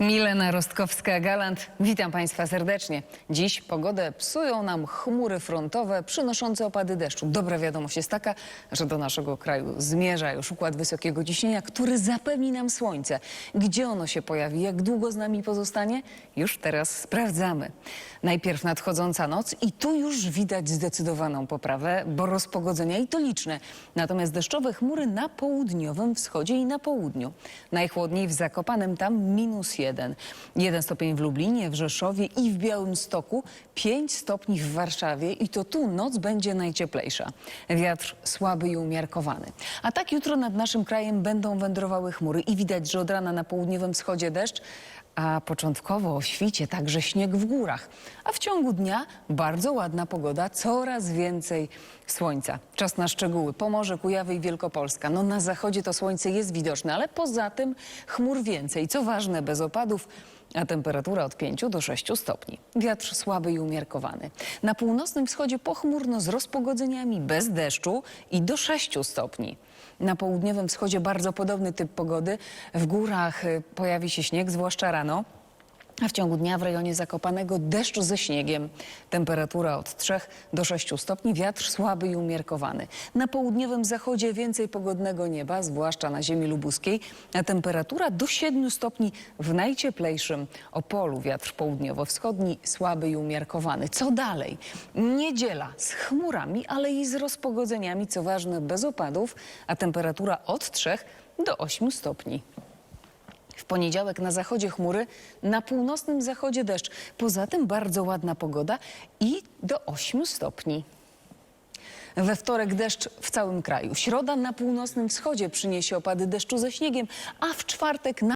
Milena Rostkowska-Galant, witam Państwa serdecznie. Dziś pogodę psują nam chmury frontowe przynoszące opady deszczu. Dobra wiadomość jest taka, że do naszego kraju zmierza już układ wysokiego ciśnienia, który zapewni nam słońce. Gdzie ono się pojawi, jak długo z nami pozostanie? Już teraz sprawdzamy. Najpierw nadchodząca noc i tu już widać zdecydowaną poprawę, bo rozpogodzenia i to liczne. Natomiast deszczowe chmury na południowym wschodzie i na południu. Najchłodniej w Zakopanem, tam minus jeden. Jeden stopień w Lublinie, w Rzeszowie i w Białymstoku, pięć stopni w Warszawie i to tu noc będzie najcieplejsza. Wiatr słaby i umiarkowany. A tak jutro nad naszym krajem będą wędrowały chmury i widać, że od rana na południowym wschodzie deszcz, a początkowo o świcie także śnieg w górach. A w ciągu dnia bardzo ładna pogoda, coraz więcej słońca. Czas na szczegóły. Pomorze, Kujawy i Wielkopolska. No na zachodzie to słońce jest widoczne, ale poza tym chmur więcej. Co ważne, bez opadów, a temperatura od 5 do 6 stopni. Wiatr słaby i umiarkowany. Na północnym wschodzie pochmurno z rozpogodzeniami, bez deszczu i do 6 stopni. Na południowym wschodzie bardzo podobny typ pogody. W górach y, pojawi się śnieg, zwłaszcza rano. A w ciągu dnia w rejonie Zakopanego deszcz ze śniegiem. Temperatura od 3 do 6 stopni, wiatr słaby i umiarkowany. Na południowym zachodzie więcej pogodnego nieba, zwłaszcza na ziemi lubuskiej, a temperatura do 7 stopni w najcieplejszym Opolu. Wiatr południowo-wschodni słaby i umiarkowany. Co dalej? Niedziela z chmurami, ale i z rozpogodzeniami, co ważne bez opadów, a temperatura od 3 do 8 stopni. Poniedziałek na zachodzie chmury, na północnym zachodzie deszcz. Poza tym bardzo ładna pogoda i do 8 stopni. We wtorek deszcz w całym kraju. Środa na północnym wschodzie przyniesie opady deszczu ze śniegiem, a w czwartek na